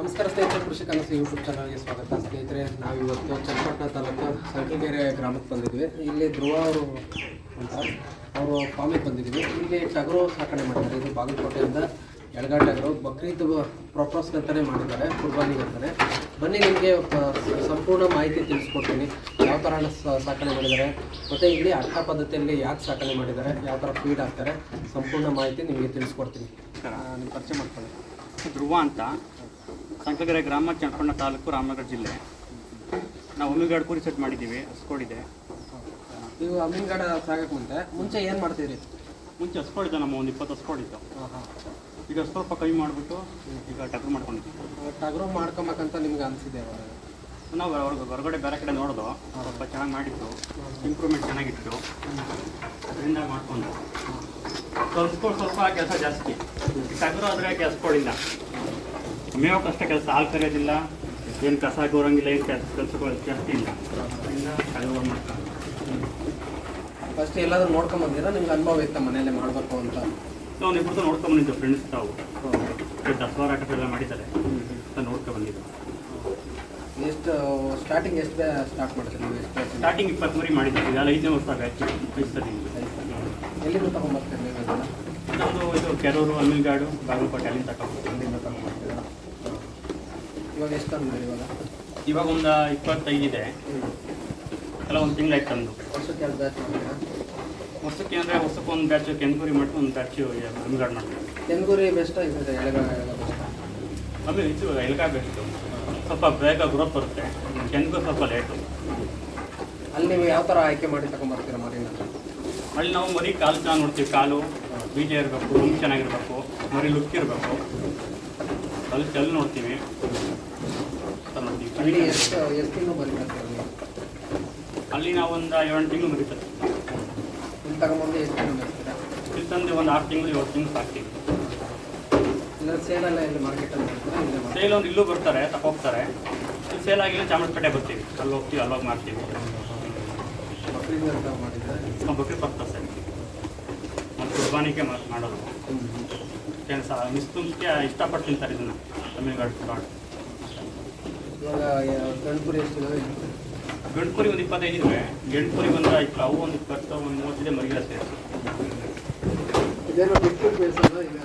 ನಮಸ್ಕಾರ ಸ್ನೇಹಿತರೆ, ಕೃಷಿ ಕನಸು ಯೂಟ್ಯೂಬ್ ಚಾನಲ್ಗೆ ಸ್ವಾಗತ. ಸ್ನೇಹಿತರೆ ನಾವಿವತ್ತು ಚನ್ನಪಟ್ಟಣ ತಾಲೂಕು ಸಂಕಲಗೆರೆ ಗ್ರಾಮಕ್ಕೆ ಬಂದಿದ್ವಿ ಇಲ್ಲಿ ಧ್ರುವ ಅವರು ಅಂತ ಅವರು ಫಾರ್ಮಿಗೆ ಬಂದಿದ್ವಿ ಇಲ್ಲಿ ಟಗರು ಸಾಕಣೆ ಮಾಡ್ತಾರೆ. ಇದು ಬಾಗಲಕೋಟೆಯಿಂದ ಎಳಗಾಡ್ ಟಗರು. ಬಕ್ರೀದ್ ಪ್ರೊಪೋಸ್ಗೆ ಅಂತಲೇ ಮಾಡಿದ್ದಾರೆ ಕುರ್ಬಾನಿಗೆ ಅಂತಾನೆ. ಬನ್ನಿ, ನಿಮಗೆ ಸಂಪೂರ್ಣ ಮಾಹಿತಿ ತಿಳಿಸ್ಕೊಡ್ತೀನಿ. ಯಾವ ಥರ ಸಾಕಣೆ ಮಾಡಿದ್ದಾರೆ? ಮತ್ತು ಇಲ್ಲಿ ಅರ್ಥ ಪದ್ಧತಿಯಲ್ಲಿ ಯಾಕೆ ಸಾಕಣೆ ಮಾಡಿದ್ದಾರೆ? ಯಾವ ಥರ ಫೀಡ್ ಹಾಕ್ತಾರೆ? ಸಂಪೂರ್ಣ ಮಾಹಿತಿ ನಿಮಗೆ ತಿಳಿಸ್ಕೊಡ್ತೀನಿ. ಪರಿಚಯ ಮಾಡ್ಕೊಳ್ಳಿ. ಧ್ರುವ ಅಂತ ಸಂಕಗೆರೆ ಗ್ರಾಮ ಚನ್ನಪಣ್ಣ ತಾಲೂಕು ರಾಮನಗರ ಜಿಲ್ಲೆ. ನಾವು ಅಮ್ಮಿಗಾಡ್ ಕುರಿ ಸೆಟ್ ಮಾಡಿದ್ದೀವಿ ಇದೆ. ನೀವು ಅಮ್ಮಿಗಾಡ ಸಾಗಕ್ಕೆ ಮುಂದೆ. ಮುಂಚೆ ಏನು ಮಾಡ್ತೀರಿ ಮುಂಚೆ ಹಸ್ಕೋಡಿದ್ದೆ ನಮ್ಮ ಒಂದು ಇಪ್ಪತ್ತು ಹಸ್ಕೋಡಿತ್ತು ಹಾಂ ಹಾಂ. ಈಗ ಸ್ವಲ್ಪ ಕಮ್ಮಿ ಮಾಡಿಬಿಟ್ಟು ಈಗ ಟಗ್ರು ಮಾಡ್ಕೊಂಡಿದ್ದೀವಿ. ಟಗ್ರು ಮಾಡ್ಕೊಬೇಕಂತ ನಿಮ್ಗೆ ಅನಿಸಿದೆ ನಾವು ಹೊರಗೆ ಹೊರಗಡೆ ಬೇರೆ ಕಡೆ ನೋಡೋದು ಸ್ವಲ್ಪ ಚೆನ್ನಾಗಿ ಮಾಡಿತ್ತು ಇಂಪ್ರೂವ್ಮೆಂಟ್ ಚೆನ್ನಾಗಿತ್ತು. ಅದರಿಂದ ಮಾಡ್ಕೊಂಡು ಸ್ವಲ್ಪ ಸ್ವಲ್ಪ ಕೆಲಸ ಜಾಸ್ತಿ. ಟಗ್ರು ಆದರೆ ಕೆಲ್ಸ್ಕೊಳ್ಳಿಲ್ಲ ಕಷ್ಟ ಕೆಲಸ ಹಾಲು ಕರೆಯೋದಿಲ್ಲ ಏನು ಕಸ ಕೋರಂಗಿಲ್ಲ ಏನು ಕೆಲಸ ಕೆಲಸಗಳು ಜಾಸ್ತಿ ಇಲ್ಲ. ಫಸ್ಟ್ ಎಲ್ಲಾದ್ರೂ ನೋಡ್ಕೊಂಡ್ ಬಂದಿರಾ? ನಿಮ್ಗೆ ಅನುಭವ ಇತ್ತ ಮನೆಯಲ್ಲೇ ಮಾಡಬೇಕು ಅಂತ? ನಾವು ಇಬ್ಬರು ನೋಡ್ಕೊಂಬಂದಿದ್ದು ಫ್ರೆಂಡ್ಸ್ ತಾವು. ದಸರಾ ಆಟ ಎಲ್ಲ ಮಾಡಿದ್ದಾರೆ. ನೋಡ್ಕೊಂಬಂದಿದ್ದು ಎಷ್ಟು ಸ್ಟಾರ್ಟಿಂಗ್ ಎಷ್ಟು ಸ್ಟಾರ್ಟ್ ಮಾಡ್ತೀರಿ ನೀವು? ಎಷ್ಟು ಸ್ಟಾರ್ಟಿಂಗ್ ಇಪ್ಪತ್ತು ಮರಿ ಮಾಡಿದ್ದೀವಿ ಇದೆಲ್ಲ ಐದನೇ ವರ್ಷ ಬ್ಯಾಚ್ ಐದು ಎಲ್ಲಿಂದ ತಗೊಂಡ್ಬರ್ತೀರಿ ನೀವು ಇದನ್ನ? ನಮ್ಮದು ಇದು ಕೆರೂರು ಅಮಿಲ್ಗಾಡು ಬಾಗಲಕೋಟೆ ಅಲ್ಲಿಂದ ತಗೊಂಡು ಇವಾಗ ಎಷ್ಟು ತಂದು ಇವಾಗ? ಇವಾಗ ಒಂದು ಇಪ್ಪತ್ತೈದು ಇದೆ. ಎಲ್ಲ ಒಂದು ತಿಂಗಳಾಯ್ತು ತಂದು. ವರ್ಷಕ್ಕೆ ಎರಡು ಬ್ಯಾಚ್ ಮಾಡ್ತೀರಾ? ವರ್ಷಕ್ಕೆ ಅಂದರೆ ವರ್ಷಕ್ಕೆ ಒಂದು ಬ್ಯಾಚ್ ಕೆಂಪುರಿ ಮಾಡಿ ಒಂದು ಬ್ಯಾಚು ಅಮ್ಮಿಗಾಡು ಮಾಡ್ತೀವಿ. ಕೆಂಗೂರಿ ಬೆಸ್ಟ್ ಆಗಿದೆ ಬೆಸ್ಟ್ ಆಮೇಲೆ ಇದು ಎಲ್ಗಾ ಬೆಸ್ಟು ಸ್ವಲ್ಪ ಬೇಗ ಗ್ರೋತ್ ಬರುತ್ತೆ. ಕೆನ್ಗು ಸ್ವಲ್ಪ ಲೇಟು ಅಲ್ಲಿ ನೀವು ಯಾವ ಥರ ಆಯ್ಕೆ ಮಾಡಿ ತಗೊಂಡ್ಬರ್ತೀರಾ ಮರಿನ? ಅಲ್ಲಿ ನಾವು ಮರಿ ಕಾಲು ಚೆನ್ನಾಗಿ ನೋಡ್ತೀವಿ ಕಾಲು ಬೀಜ ಇರಬೇಕು ರೂಮ್ ಚೆನ್ನಾಗಿರ್ಬೇಕು ಮರಿ ಲುಕ್ ಇರಬೇಕು. ಅಲ್ಲಿ ಚೆಲ್ಲಿ ನೋಡ್ತೀವಿ. ಅಲ್ಲಿ ಎಷ್ಟು ಎಷ್ಟು ತಿಂಗಳು ಬರೀತಾರೆ ಅಲ್ಲಿ ನಾವು ಒಂದು ಏಳು ತಿಂಗಳು ಮರಿತಾರೆ ಇಲ್ಲಿ ತಗೊಂಬಂದು ಎಷ್ಟು ತಿಂಗಳು ಬರ್ತೀರಾ ಇಲ್ಲಿ ತಂದು ಒಂದು ಆರು ತಿಂಗಳು ಏಳು ತಿಂಗಳು ಸಾಕ್ತೀವಿ. ಇಲ್ಲ ಸೇಲೆಲ್ಲ ಇಲ್ಲಿ ಮಾರ್ಕೆಟಲ್ಲಿ ಸೇಲ್ ಒಂದು ಇಲ್ಲೂ ಬರ್ತಾರೆ ತಗೋಗ್ತಾರೆ ಇಲ್ಲಿ ಸೇಲ್ ಆಗಿಲ್ಲ ಚಾಮರಾಜಪೇಟೆ ಬರ್ತೀವಿ. ಅಲ್ಲಿ ಹೋಗ್ತೀವಿ ಅಲ್ಲೋಗಿ ಮಾಡ್ತೀವಿ. ಬಕ್ರೀದ್ ಅಂತ ಮಾಡಿದ್ರೆ ಬರ್ತಾರೆ ಸರ್ ಮತ್ತು ಕುರ್ಬಾನಿಗೆ ಮಾಡೋದು ಮಿಸ್ತುಂಕ್ಕೆ ಇಷ್ಟಪಟ್ಟು ತಿಂತಾರೆ ಇದನ್ನು. ತಮಿಳ್ನಾಡು ಇವಾಗ ಯಾ- ಗಂಡು ಕುರಿ ಎಷ್ಟಿದಾವೆ ಗಂಡು ಕುರಿ ಒಂದು ಇಪ್ಪತ್ತೈದು ಇವೆ ಗಂಡು ಕುರಿ ಒಂದು ಇಪ್ಪ ಅವು ಒಂದು ಇಪ್ಪತ್ತು ಒಂದು ಮೂವತ್ತಿದೆ ಮರಿಗಳ ಸೇರಿ. ಇದೇನೋ ಬಿಟ್ಟು ಬೇಯಿಸೋದು? ಈಗ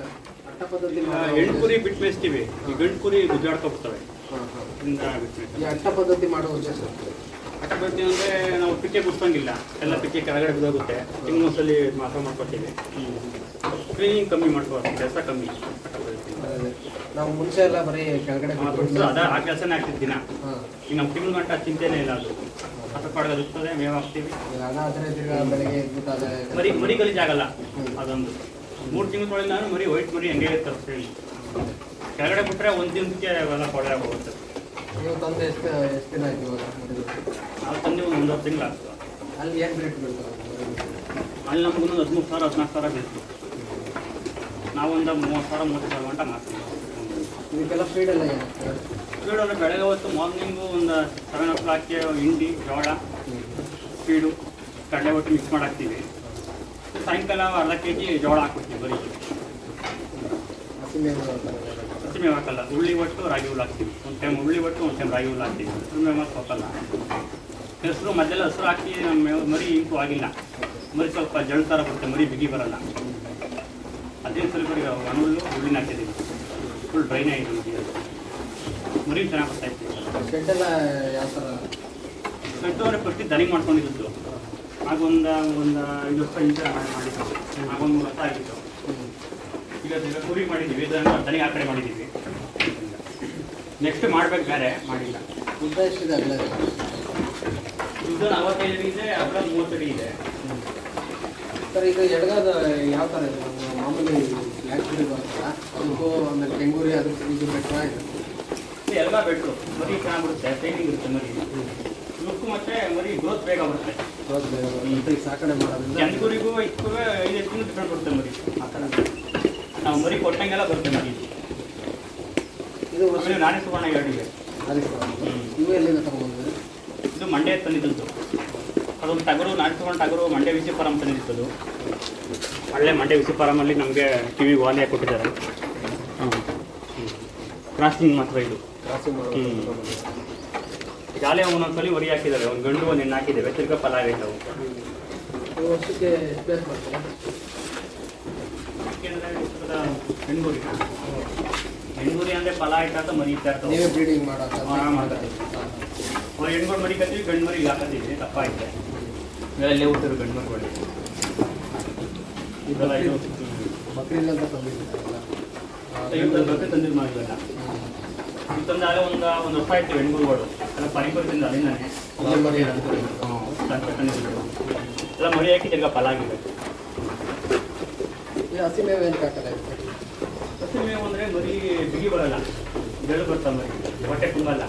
ಅಟ್ಟ ಪದ್ಧತಿ ಮಾಡೋ ಹೆಣ್ಣು ಕುರಿ ಬಿಟ್ಟು ಮೇಯಿಸ್ತೀವಿ ಈ ಗಂಡು ಕುರಿ ಗುದ್ದಾಡ್ಕೊಬಿಡ್ತವೆ ಹಾಂ ಹಾಂ. ಇದರಿಂದ ಬಿಟ್ಟು ಮೇಯ್ತೀವಿ. ಈ ಅಟ್ಟ ಪದ್ಧತಿ ಮಾಡೋ ಉದ್ದೇಶ ಅಟ್ಟ ಪದ್ಧತಿ ಅಂದರೆ ನಾವು ಪಿಕ್ಕೆ ಗುಡ್ಸಂಗಿಲ್ಲ ಎಲ್ಲ ಪಿಕ್ಕೆ ಕೆಳಗಡೆ ಬಿದ್ದೋಗುತ್ತೆ. ತಿಂಗಳು ಸಲ ಮಾತ್ರ ಮಾಡ್ಕೊತೀವಿ. ಕ್ಲೀನಿಂಗ್ ಕಮ್ಮಿ ಮಾಡ್ಕೋಬೇಕು ಕೆಲಸ ಕಮ್ಮಿ. ನಾವು ಮುಂಚೆ ಎಲ್ಲ ಬರೀ ಕೆಳಗಡೆ ಅದ ಆ ಕೆಲಸನೇ ಆಗ್ತಿತ್ತು ದಿನ. ಈಗ ನಮ್ಮ ತಿಂಗಳು ಗಂಟ ಚಿಂತೆನೇ ಇಲ್ಲ ಅದು. ಹತ್ತು ಪಾಡ್ಗೆ ಇರ್ತದೆ ಮೇವು ಹಾಕ್ತೀವಿ. ಆದರೆ ತಿರ್ಗಾ ಬೆಳಗ್ಗೆ ಎದ್ಬಿಟ್ಟು ಅದೇ ಮರಿ ಮರಿ ಗಲೀಜಾಗಲ್ಲ ಅದೊಂದು. ಮೂರು ತಿಂಗಳೊಳಗೆ ನಾನು ಮರಿ ವೈಟ್ ಮರಿ ಹಂಗೆ ಇರ್ತಾರೆ ಹೇಳಿ. ಕೆಳಗಡೆ ಬಿಟ್ಟರೆ ಒಂದು ದಿನಕ್ಕೆ ಅವೆಲ್ಲ ಕೊಳೆ ಹೋಗುತ್ತೆ ನೀವು ತಂದೆ ಎಷ್ಟು ಎಷ್ಟು ದಿನ ಆಯ್ತು ಇವಾಗ? ನಾವು ತಂದೆ ಒಂದು ಒಂದೂವರೆ ತಿಂಗಳು ಆಗ್ತದೆ. ಅಲ್ಲಿ ಏನು ರೇಟ್ ಬೀಳ್ತಾರೆ ಅಲ್ಲಿ ನಮ್ಗೊಂದು ಹದಿಮೂರು ಸಾವಿರ ಹದಿನಾಲ್ಕು ಸಾವಿರ ಬೀಳ್ತು ನಾವೊಂದು ಮೂವತ್ತು ಸಾವಿರ ಮೂವತ್ತು ಸಾವಿರ ಗಂಟ ಮಾಡ್ತೀವಿ ಇದಕ್ಕೆಲ್ಲ ಫೀಡ್ ಎಲ್ಲ ಫೀಡ್ ಅಂದರೆ ಬೆಳಗ್ಗೆ ಹೊತ್ತು ಮಾರ್ನಿಂಗು ಒಂದು ಸೆವೆನ್ ಓ ಕ್ಲಾಕ್ಗೆ ಹಿಂಡಿ ಜೋಳ ಫೀಡು ಕಡಲೆ ಒಟ್ಟು ಮಿಕ್ಸ್ ಮಾಡಾಕ್ತೀವಿ. ಸಾಯಂಕಾಲ ಅರ್ಧ ಕೆ ಜಿ ಜೋಳ ಹಾಕ್ಬಿಡ್ತೀವಿ ಬರೀ. ಹಸಿ ಮೇವು ಆ ಥರ ಎಲ್ಲ. ಹಸಿ ಮೇವು ಹಾಕಲ್ಲ ಹುಳ್ಳಿ ಒಟ್ಟು ರಾಗಿ ಹುಲ್ಲು ಹಾಕ್ತೀವಿ. ಒಂದು ಟೈಮ್ ಹುಳ್ಳಿ ಒಟ್ಟು ಒಂದು ಟೈಮ್ ರಾಗಿ ಹುಲ್ಲು ಹಾಕ್ತೀವಿ. ಹಸಿರು ಮೇವು ಮಾತ್ರ ಹಾಕಲ್ಲ. ಹೆಸರು ಮಧ್ಯೆಲ್ಲ ಹಸಿರು ಹಾಕಿ ನಮ್ಮ ಮರಿ ಇಂಪು ಆಗಿಲ್ಲ. ಮರಿ ಸ್ವಲ್ಪ ಜಳ ಥರ ಬರುತ್ತೆ ಮರಿ ಬಿಗಿ ಬರಲ್ಲ. ಅದೇ ಸ್ವಲ್ಪ ಒಣಹುಲ್ಲು ಹುಳ್ಳಿನ ಹಾಕಿದ್ದೀವಿ ಫುಲ್ ಡ್ರೈನ್ ಆಗಿದೆ ಮರಿ ಮರಿ ಚೆನ್ನಾಗಿ ಬರ್ತಾ ಇತ್ತು ಶೆಡ್ ಯಾವ ಥರ ಕಟ್ಟೋರೆ ಪ್ರತಿ ದನಿ ಮಾಡ್ಕೊಂಡಿದ್ದು ಆಗ ಒಂದು ಒಂದು ಐದು ವರ್ಷ ಹಿಂದೆ ಮಾಡಿ ಮಾಡಿದ್ದು. ಆಗೊಂದು ಮೂರು ವರ್ಷ ಆಗಿತ್ತು. ಈಗ ಈಗ ಕುರಿ ಮಾಡಿದ್ದೀವಿ. ಇದನ್ನು ದನಿ ಆ ಕಡೆ ಮಾಡಿದ್ದೀವಿ. ನೆಕ್ಸ್ಟ್ ಮಾಡ್ಬೇಕು ಬೇರೆ ಮಾಡಿಲ್ಲ. ಉದ್ದ ಎಷ್ಟಿದೆ ಅಗಲ ಉದ್ದ ನಲವತ್ತೈದು ಇದೆ ಅಗಲ ಅಡಿ ಇದೆ. ಸರ್ ಇದು ಎಡಗಾದ ಯಾವ ಥರ ಇದೆ? ಮಾಮೂಲಿ ಬ್ಲ್ಯಾಕ್ ಗುರಿ ಬರುತ್ತಲ್ಲ. ಅದಕ್ಕೂ ಆಮೇಲೆ ಕೆಂಗೂರಿ ಅದಕ್ಕೆ ಇದು ಬೆಟ್ಟ ಇದೆ ಎಲ್ಲ ಬೆಟ್ಟು ಮರಿ ಚೆನ್ನಾಗಿರುತ್ತೆ ಟೈಮಿಂಗ್ ಇರುತ್ತೆ ಮರಿ. ಲುಕ್ ಮತ್ತೆ ಮರಿ ಗ್ರೋತ್ ಬೇಗ ಬರುತ್ತೆ. ಗ್ರೋತ್ ಬೇಗ ಬರುತ್ತೆ. ಈಗ ಸಾಕಣೆ ಮಾಡೋದ್ರಿಂದ ಜನಗಳಿಗೂ ಇದಕ್ಕೂ ಐದು ಎಷ್ಟು ಡಿಫ್ರೆಂಟ್ ಬರುತ್ತೆ ಮರಿ. ಆ ಥರ ನಾವು ಮರಿ ಕೊಟ್ಟಂಗೆಲ್ಲ ಬರುತ್ತೆ ಮರಿ. ಇದು ಆಮೇಲೆ ನಾನೇ ತಗೊಂಡ ಎರಡಿಗೆ ಅದೇ ಸರ್ ಇವು ಎಲ್ಲಿಂದ ತಗೊಂಡ್ಬಂದ್ರಿ ಇದು ಮಂಡ್ಯ ತಂದಿದ್ದು ಅದೊಂದು ಟಗರು ನಾನು ತಗೊಂಡು ಟಗರು ಮಂಡ್ಯ ವಿಸಿ ಫಾರಂ ತಂದಿದ್ದು ಒಳ್ಳೆ ಮಂಡ್ಯ ವಿಸಿ ಅಲ್ಲಿ ನಮಗೆ ವಿ ವಾಲಿಯ ಕೊಟ್ಟಿದ್ದಾರೆ. ಕ್ರಾಸಿಂಗ್ ಮಾತ್ರ ಇದು. ಕ್ರಾಸಿಂಗ್. ಈಗಾಗಲೇ ಒಂದೊಂದ್ಸಲಿ ಒರಿ ಹಾಕಿದ್ದಾರೆ ಒಂದು ಗಂಡು ಒಂದು ಹೆಣ್ಣು ಹಾಕಿದ್ದೇವೆ ತಿರ್ಗಾ ಫಲ ಇದ್ದಾವೆ ವರ್ಷಕ್ಕೆ ಹೆಣ್ಗುರಿ ಹೆಣ್ಗುರಿ ಅಂದ್ರೆ ಪಲಾ ಆಯ್ತಾ ಅಂತ ಮರಿ ಇರ್ತಾ ಇರ್ತವೆ. ನೀವೇ ಬ್ರೀಡಿಂಗ್ ಮಾಡೋದು ಮಾಡ್ತಾರೆ. ಹೆಣ್ಗಳು ಗಂಡು ಮರಿ ಹಾಕತ್ತೀವಿ ತಪ್ಪ ಐತೆ ಹುಟ್ಟರು ಗಂಡು ಮರಿಗಳು ಇದೆಲ್ಲ ಇದು ಬಕ್ರೀದ್ ಅಂತ ಇವತ್ತು ಬಕ್ಕೆ ತಂದಾಗಲೇ ಒಂದು ಒಂದು ವರ್ಷ ಆಯ್ತು ಹೆಣ್ಗುರುಗಳು ಎಲ್ಲ ಅಲ್ಲಿಂದಾನೆ. ಇಲ್ಲೇ ಮರಿ ಹಾಕ್ತೀರಿ. ಎಲ್ಲ ಮರಿ ಹಾಕಿ ತಿರ್ಗ ಫಲ ಆಗಿದೆ ಹಸಿ ಮೇವು ಏನು ಹಾಕಲ್ಲ ಹಸಿ ಮೇವು ಅಂದರೆ ಮರಿ ಬಿಗಿ ಬರಲ್ಲ. ಬೆಳೆ ಬರ್ತವೆ ಮರಿ. ಹೊಟ್ಟೆ ತುಂಬಲ್ಲ.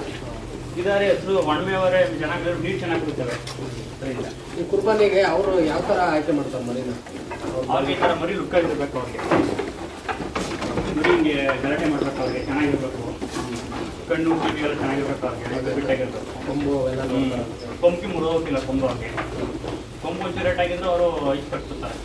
ಇದಾರೆ ಹೆಸರು ಒಣಮೇವರೆ ಚೆನ್ನಾಗಿ ನೀರು ಚೆನ್ನಾಗಿ ಕುಡಿತವೆ ಅದರಿಂದ. ಈ ಕುರ್ಬಾನಿಗೆ ಅವರು ಯಾವ ಥರ ಆಯ್ಕೆ ಮಾಡ್ತಾರೆ ಮರಿನ? ಅವ್ರಿಗೆ ಈ ಥರ ಮರಿ ಲುಕ್ಕ ಇರಬೇಕು ಅವ್ರಿಗೆ. ಮರಿ ಹಿಂಗೆ ಗಲಾಟೆ ಮಾಡ್ಬೇಕು ಅವ್ರಿಗೆ ಚೆನ್ನಾಗಿರ್ಬೇಕು. ಕಣ್ಣು ಕಿವಿ ಎಲ್ಲ ಚೆನ್ನಾಗಿರ್ಬೇಕು ಅವ್ರಿಗೆ ಬಿಟ್ಟಾಗಿರ್ಬೇಕು ಕೊಂಬು ಎಲ್ಲ ಕೊಂಬಿಗೆ ಕೊಂಬಿ ಮುರಿದೋಗಿಲ್ಲ ಕೊಂಬು ಹಾಗೆ. ಕೊಂಬು ಒಂಚೂರು ಆಗಿದ್ರೆ ಅವರು ಐಸ್ ಕಟ್ಸುತ್ತಾರೆ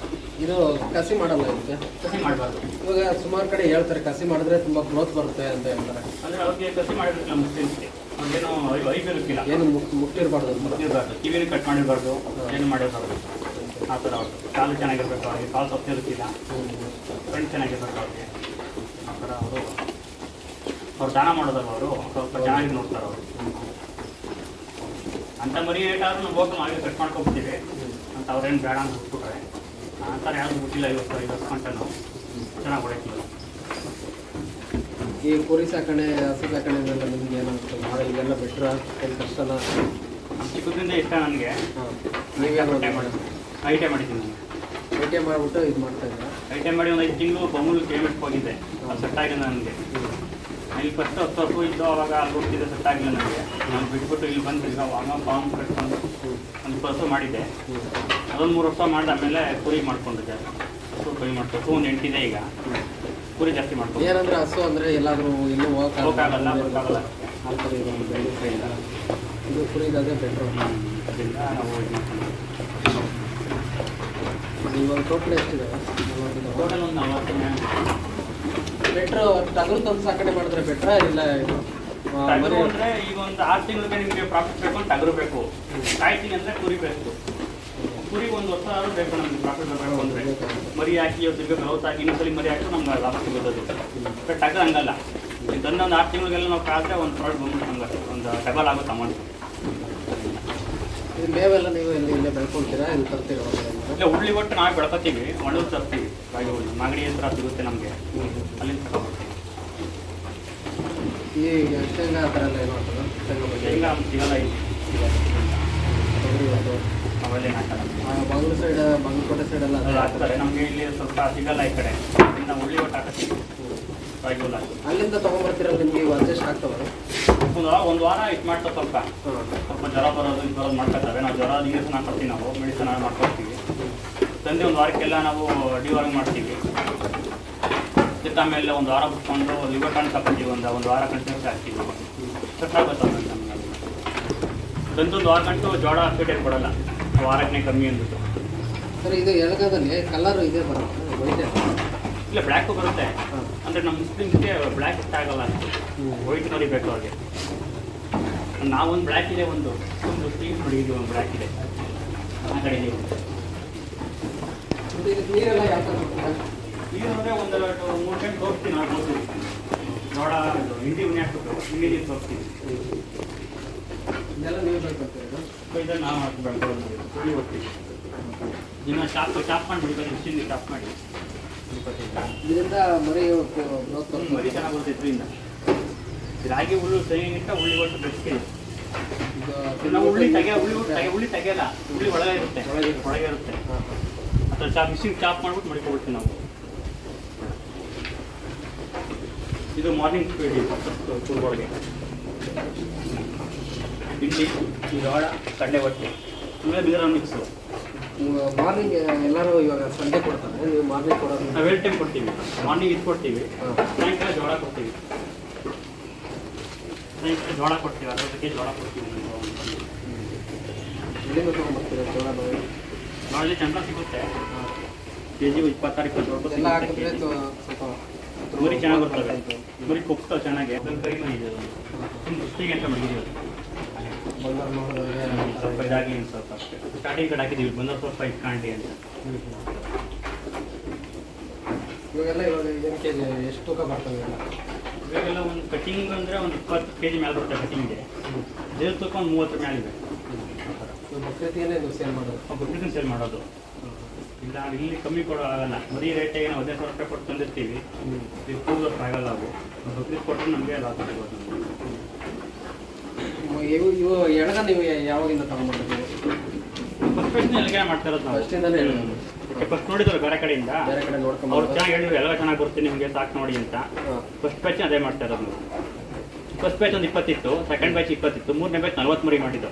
ಇದು ಕಸಿ ಮಾಡಲ್ಲ ಇದಕ್ಕೆ? ಕಸಿ ಮಾಡಬಾರ್ದು. ಇವಾಗ ಸುಮಾರು ಕಡೆ ಹೇಳ್ತಾರೆ ಕಸಿ ಮಾಡಿದ್ರೆ ತುಂಬಾ ಗ್ರೋತ್ ಬರುತ್ತೆ ಅಂತ ಹೇಳ್ತಾರೆ. ಅಂದ್ರೆ ಅವ್ರಿಗೆ ಕಸಿ ಮಾಡಿರ್ತಿಲ್ಲ ಮುಸ್ಲಿಮ್ಸ್ಗೆ. ಅವ್ರಿಗೇನು ಐ ಇರುತ್ತಿಲ್ಲ ಏನು ಮುಟ್ಟಿರ್ಬಾರ್ದು ಮುಟ್ಟಿರ್ಬಾರ್ದು. ಕಿವಿನ ಕಟ್ ಮಾಡಿರಬಾರ್ದು. ಏನು ಮಾಡಿರ್ಬಾರ್ದು. ಆ ಥರ ಅವ್ರು ಕಾಲು ಚೆನ್ನಾಗಿರ್ಬೇಕು ಅವ್ರಿಗೆ. ಕಾಲು ಸೊಪ್ಪಿರುತ್ತಿಲ್ಲ ಫ್ರೆಂಡ್ ಚೆನ್ನಾಗಿರ್ಬೇಕು ಅವ್ರಿಗೆ. ಆ ಥರ ಅವರು ಅವ್ರು ದಾನ ಮಾಡೋದಲ್ಲ ಅವರು ಸ್ವಲ್ಪ ಚೆನ್ನಾಗಿ ನೋಡ್ತಾರೆ ಅವರು. ಅಂತ ಮರಿ ಏಟಾದ್ರೂ ನಾವು ಹೋಗಿ ಮಾಡಿ ಕಟ್ ಮಾಡ್ಕೊಬಿಡ್ತೀವಿ ಅಂತ ಅವ್ರೇನು ಬೇಡ ಅಂತ ಬಿಟ್ಬಿಟ್ರೆ ಆ ಥರ ಯಾರು ಬಿಟ್ಟಿಲ್ಲ ಇವತ್ತು ಐವತ್ತು ನಾವು ಚೆನ್ನಾಗಿ ಹೊಡೈತಿಲ್ಲ ಈ ಕುರಿ ಸಾಕಣೆ ಹಸು ಸಾಕಣೆಗೆಲ್ಲ ನಿಮ್ಗೆ ಏನಾಗುತ್ತೆ ಮಾಡಿ ಇದೆಲ್ಲ ಬೆಟ್ರ ಏನು ಕಷ್ಟನ? ಚಿಕ್ಕದಿಂದ ಇಷ್ಟ ನನಗೆ. ನೀವೇನು ಐಟೆ ಮಾಡಿ ಐಟೆ ಮಾಡಿದ್ದೀನಿ ನಾನು. ಐ ಟಿ ಮಾಡಿಬಿಟ್ಟು ಇದು ಮಾಡ್ತಾ ಇದ್ದೀರಾ? ಐಟೆ ಮಾಡಿ ಒಂದು ಐದು ತಿಂಗಳು ಬಮೂಲ್ ಪೇಮೆಂಟ್ ಹೋಗಿದ್ದೆ ಅದು ಸೆಟ್ ಆಗಿದೆ ನನಗೆ. ಇಲ್ಲಿ ಫಸ್ಟ್ ಹತ್ತು ವರ್ಷ ಇದ್ದು ಅವಾಗ ಅಲ್ಲಿ ಹೋಗ್ತಿದ್ದೆ ಸೆಟ್ ಆಗಿಲ್ಲ ನನಗೆ ನಾನು ಬಿಟ್ಬಿಟ್ಟು ಇಲ್ಲಿ ಬಂದು ಈಗ ಅವಾಗ ಫಾರ್ಮ್ ಕಟ್ಕೊಂಡು ಒಂದು ಹಸು ಮಾಡಿದ್ದೆ. ಅದೊಂದು ಮೂರು ವರ್ಷ ಮಾಡಿ ಆಮೇಲೆ ಕುರಿ ಮಾಡ್ಕೊಂಡಿದ್ದೆ. ಹಸು ಕುರಿ ಮಾಡ್ಕೊಂಡು ಒಂದು ಎಂಟಿದೆ ಈಗ. ಕುರಿ ಜಾಸ್ತಿ ಮಾಡ್ಕೊಂಡು. ಏನಂದ್ರೆ ಹಸು ಅಂದರೆ ಎಲ್ಲಾದರೂ ಇನ್ನೂ ಹೋಗೋಕ್ಕಾಗಲ್ಲ ಬರೋಕ್ಕಾಗಲ್ಲ ಆ ಥರ ಕೈಯಿಂದ. ಇದು ಬೆಟ್ರು ಅದರಿಂದ ನಾವು ಇದು ಮಾಡ್ಕೊಂಡು ಇವಾಗ ಟೋಟಲ್ ಎಷ್ಟಿದೆ? ಟೋಟಲ್ ಒಂದು ನಲ್ವತ್ತು ಬೆಟ್ರು ಟಗರು ತಂದು ಸಾಕಣೆ ಮಾಡಿದ್ರೆ ಬೆಟ್ರ ಇಲ್ಲ ಇದು? ಟಗರು ಅಂದ್ರೆ ಈಗ ಒಂದು ಆರು ತಿಂಗಳಿಗೆ ನಿಮಗೆ ಪ್ರಾಫಿಟ್ ಬೇಕು ಅಂತ ಟಗರು ಬೇಕು ಕಾಯ್ತೀನಿ ಅಂದ್ರೆ ಕುರಿ ಬೇಕು ಕುರಿ ಒಂದು ವರ್ಷ ಆದ್ರೂ ಬೇಕು ನಮ್ಗೆ ಪ್ರಾಫಿಟ್ ಬರಬೇಕು ಅಂದ್ರೆ. ಮರಿ ಹಾಕಿ ತಿರ್ಗಿ ಗ್ರೋತ್ ಆಗಿ ಇನ್ನೊಂದ್ಸಲಿ ಮರಿ ಹಾಕಿದ್ರೆ ನಮ್ಗೆ ಲಾಭ ಸಿಗೋದು ಬಟ್ ಟಗರ್ ಹಂಗಲ್ಲ ಇದನ್ನ ಒಂದು ಆರು ತಿಂಗಳಿಗೆಲ್ಲ ನಾವು ಕಾದ್ರೆ ಒಂದು ಪ್ರಾಡಕ್ಟ್ ಬಂದ್ಬಿಟ್ಟು ನಮ್ಗೆ ಒಂದು ಡಬಲ್ ಆಗುತ್ತೆ ಅಮೌಂಟ್ ಮೇವೆಲ್ಲ ನೀವು ಇಲ್ಲಿ ಇಲ್ಲೇ ಬೆಳ್ಕೊಳ್ತೀರಾ? ಇಲ್ಲಿ ತರ್ತೀರಾ? ಇಲ್ಲ ಹುಳ್ಳಿ ಒಟ್ಟು ನಾವು ಬೆಳ್ಕೊತೀವಿ. ಒಣದು ತರ್ತೀವಿ. ರಾಗಿ ಹುಳ್ಳಿ ಮಾಗಡಿ ಹತ್ರ ಸಿಗುತ್ತೆ ನಮಗೆ. ಅಲ್ಲಿಂದ ತಗೊಳ್ತೀವಿ ಈ ಶೇಂಗಾ ಆ ಥರ ಎಲ್ಲ ಏನು ಮಾಡ್ತದೆ ಶೇಂಗಾ ಸಿಗಲ್ಲ ಇಲ್ಲಿ. ಅವೆಲ್ಲ ಏನು ಹಾಕಲ್ಲ. ಆ, ಬಾಗಲು ಸೈಡ್ ಬಾಗಲಕೋಟೆ ಸೈಡ್ ಎಲ್ಲ ಅದು ಹಾಕ್ತಾರೆ. ನಮಗೆ ಇಲ್ಲಿ ಸ್ವಲ್ಪ ಸಿಗಲ್ಲ ಈ ಕಡೆ. ಇನ್ನು ಉಳ್ಳಿ ಒಟ್ಟು ಹಾಕತ್ತೀವಿ. ರಾಗಿ ಹುಲ್ಲು ಅಲ್ಲಿಂದ ತೊಗೊಂಬರ್ತೀರಲ್ಲ ನಿಮಗೆ? ಅಡ್ಜಸ್ಟ್ ಆಗ್ತವೆ. ಒಂದು ಒಂದು ವಾರ ಇದು ಮಾಡ್ತಾ ಸ್ವಲ್ಪ. ಸ್ವಲ್ಪ ಜ್ವರ ಬರೋದು ಇದು ಬರೋದು ಮಾಡ್ಕೊತಾರೆ ನಾವು ಜ್ವರ ನೀರು ಹಾಕೊಡ್ತೀವಿ ನಾವು ಮೆಡಿಸಿನ್ ಮಾಡ್ಕೊಡ್ತೀವಿ ತಂದೆ ಒಂದು ವಾರಕ್ಕೆಲ್ಲ ನಾವು ಡಿವಾರ್ಗ್ ಮಾಡ್ತೀವಿ. ಮತ್ತೆ ಆಮೇಲೆ ಒಂದು ವಾರ ಬಿಟ್ಕೊಂಡು ಲಿವರ್ ಟಾನ್ ಹಾಕ್ತೀವಿ ಒಂದು ಒಂದು ವಾರ ಕಂಟಿನ್ಯೂಸ್ ಹಾಕ್ತೀವಿ ಸೆಟ್ ಆಗುತ್ತೆ ತಂದೊಂದು ನಮ್ಗೆ ಅದು. ತಂದು ಒಂದು ವಾರ ಗಂಟು ಜ್ವರ ಫೀಡೇಟ್ ಕೊಡಲ್ಲ. ವಾರಕ್ಕೆ ಕಮ್ಮಿ ಅಂದ್ಬಿಟ್ಟು. ಸರ್ ಇದು ಎಳಗದಲ್ಲಿ ಕಲರ್ ಇದೆ ಬರುತ್ತೆ ವೈಟ್ ಇಲ್ಲ ಬ್ಲ್ಯಾಕು ಬರುತ್ತೆ. ಅಂದರೆ ನಮ್ಮ ಮುಸ್ಲಿಮ್ಸ್ಗೆ ಬ್ಲ್ಯಾಕ್ ಇಷ್ಟ ಆಗಲ್ಲ. ವೈಟ್ ನೋಡಿ ಬೇಕು ಅವ್ರಿಗೆ? ನಾವೊಂದು ಬ್ಲ್ಯಾಕ್ ಇದೆ ಒಂದು ಒಂದು ಸ್ಟೀಲ್ ನೋಡಿ ಇದು ಒಂದು ಬ್ಲ್ಯಾಕ್ ಇದೆ ಆ ಕಡೆ ಇದೆ. ನೀರೆಲ್ಲ ಯಾವ ಥರ ಅಂದರೆ ಒಂದು ಮೂರು ಗಂಟೆ ತೋರಿಸ್ತೀನಿ ನಾವು ತೋರಿಸ್ತೀವಿ ನೋಡ ಇದು ಹಿಂಡಿ ಹಾಕ್ಬೇಕು ಹಿಂದಿ ತೋರಿಸ್ತೀವಿ ಇದೆಲ್ಲ ನೀವು ಬೆಳ್ಕೊಳ್ತೀರಾ ಇದನ್ನು ನಾವು ಹಾಕಿ ಬೆಳ್ಕೊಳ್ಳೋದು. ಕುಡಿ ಹೋಗ್ತೀವಿ ದಿನ ಶಾಪ್ ಶಾಪ್ ಮಾಡಿ ಬಿಡ್ಬೇಕು ಚಾಪ್ ಮಾಡಿ. ಇದರಿಂದ ಮರಿ ಮರಿ ಚೆನ್ನಾಗಿ ಬರ್ತೈತೆ ಇದರಿಂದ. ರಾಗಿ ಹುಲ್ಲು ಸೈನಿಕ ಉಳ್ಳಿ ಒಟ್ಟು ಬೆಚ್ಚಗೆ ನಾವು ಹುಳಿ ತೆಗೆ ಹುಳಿ ತಗೆ ಉಳ್ಳಿ ತೆಗೆಯಲ್ಲ ಉಳ್ಳಿ ಒಳಗೆ ಇರುತ್ತೆ ಒಳಗೆ ಇರುತ್ತೆ. ಒಳಗೆ ಇರುತ್ತೆ ಅಥವಾ ಚಾಪ್ ಮಿಷಿನ್ ಚಾಪ್ ಮಾಡ್ಬಿಟ್ಟು ಮಡಿಕೊಳ್ತೀವಿ ನಾವು. ಇದು ಮಾರ್ನಿಂಗ್ ಸ್ಪೀಡ್ ಇದು ಇಲ್ಲಿ ಈ ಜೋಳ ಕಂಡೆ ಹೊಟ್ಟೆ ಆಮೇಲೆ ಬಿದಿರ ಮಿಕ್ಸು ಮಾರ್ನಿಂಗ್ ಎಲ್ಲರೂ ಇವಾಗ ಸಂಜೆ ಕೊಡ್ತಾರೆ ನೀವು ಮಾರ್ನಿಂಗ್ ಕೊಡೋದು. ನಾವು ಹೇಳ್ತೇವೆ ಟೈಮ್ ಕೊಡ್ತೀವಿ. ಮಾರ್ನಿಂಗ್ ಇದು ಕೊಡ್ತೀವಿ ಸಾಯಂಕಾಲ ಜೋಳ ಕೊಡ್ತೀವಿ. ಜೋಳ ಕೊಡ್ತೀವಿ ಅದ್ರ ಬಗ್ಗೆ ಜೋಳ ಕೊಡ್ತೀವಿ. ಎಲ್ಲಿಂದ ತೊಗೊಂಬರ್ತೀರಾ ಜೋಳ ಬರೀ ನಾಳೆ ಚಂದ್ರ ಸಿಗುತ್ತೆ. ಕೆ ಜಿ ಇಪ್ಪತ್ತಾರು ಇಪ್ಪತ್ತೇಳು ಊರಿ ಚೆನ್ನಾಗಿ ಬರ್ತವೆ. ಮರಿ ಕುಕ್ತಾವೆ ಚೆನ್ನಾಗಿ. ಅಂತ ಮಡಗಿದ್ದೀವಿ ಸ್ವಲ್ಪ ಇದಾಗಿ ಸ್ವಲ್ಪ ಸ್ಟಾರ್ಟಿಂಗ್ ಕಡೆ ಹಾಕಿದ್ದೀವಿ. ಬಂದ ಸ್ವಲ್ಪ ಇಟ್ಕೊಂಡಿ ಅಂತ. ಇವಾಗೆಲ್ಲ ಇವಾಗ ಏನು ಕೆ ಜಿ ಎಷ್ಟು ತೂಕ ಬರ್ತವೆ? ಇವೆಲ್ಲ ಇವಾಗೆಲ್ಲ ಒಂದು ಕಟಿಂಗ್ ಅಂದರೆ ಒಂದು ಇಪ್ಪತ್ತು ಕೆ ಜಿ ಮೇಲೆ ಬರುತ್ತೆ ಕಟಿಂಗ್ಗೆ ದೇವ್ರ ತೂಕ ಒಂದು ಮೂವತ್ತರ ಮೇಲೆ ಇದೆ. ಬಕ್ರೀತಿಗೆ ನೀವು ಸೇಲ್ ಮಾಡೋದು? ಬಕ್ರೀದನ್ನ ಸೇಲ್ ಮಾಡೋದು. ಇಲ್ಲ ಇಲ್ಲಿ ಕಮ್ಮಿ ಕೊಡೋ ಆಗಲ್ಲ. ಮರಿ ರೇಟಿಗೆ ನಾವು ಹದಿನೈದು ಸಾವಿರ ರೂಪಾಯಿ ಕೊಟ್ಟು ತಂದಿರ್ತೀವಿ. ಇದು ಕೂದಲು ಆಗಲ್ಲ ಅವು ಬಕ್ರೀದ್ ಕೊಟ್ಟರೆ ನಮಗೆ ಲಾಸ್ ಆಗುತ್ತೆ. ಇವು ಇವು ಎಡಗ ನೀವು ಯಾವಾಗಿಂದ ತಗೊಂಡ್ಬರ್ತೀವಿ ಫಸ್ಟ್ ಫಸ್ಟ್ ಎಲ್ಲಿಗೆ ಮಾಡ್ತಾ ಇರೋದು ನಾವು. ಅಷ್ಟಿಂದಲೇ ಫಸ್ಟ್ ನೋಡಿದ್ರು ಬೇರೆ ಕಡೆಯಿಂದ. ಬೇರೆ ಕಡೆ ಅವ್ರು ನೋಡ್ಕೊಂಬರ್ಬೋದು ಚೆನ್ನಾಗಿ ಹೇಳಿದ್ರು ಎಲ್ಲ ಚೆನ್ನಾಗಿ ಬರುತ್ತೆ ನಿಮಗೆ ಸಾಕು ನೋಡಿ ಅಂತ. ಫಸ್ಟ್ ಬ್ಯಾಚ್ ಅದೇ ಮಾಡ್ತಾ ಇರೋದು ನಾವು ಫಸ್ಟ್ ಬ್ಯಾಚ್ ಒಂದು ಇಪ್ಪತ್ತಿತ್ತು ಸೆಕೆಂಡ್ ಬ್ಯಾಚ್ ಇಪ್ಪತ್ತಿತ್ತು ಮೂರನೇ ಬ್ಯಾಚ್ ನಲ್ವತ್ತು ಮರಿ ಮಾಡಿದ್ದು.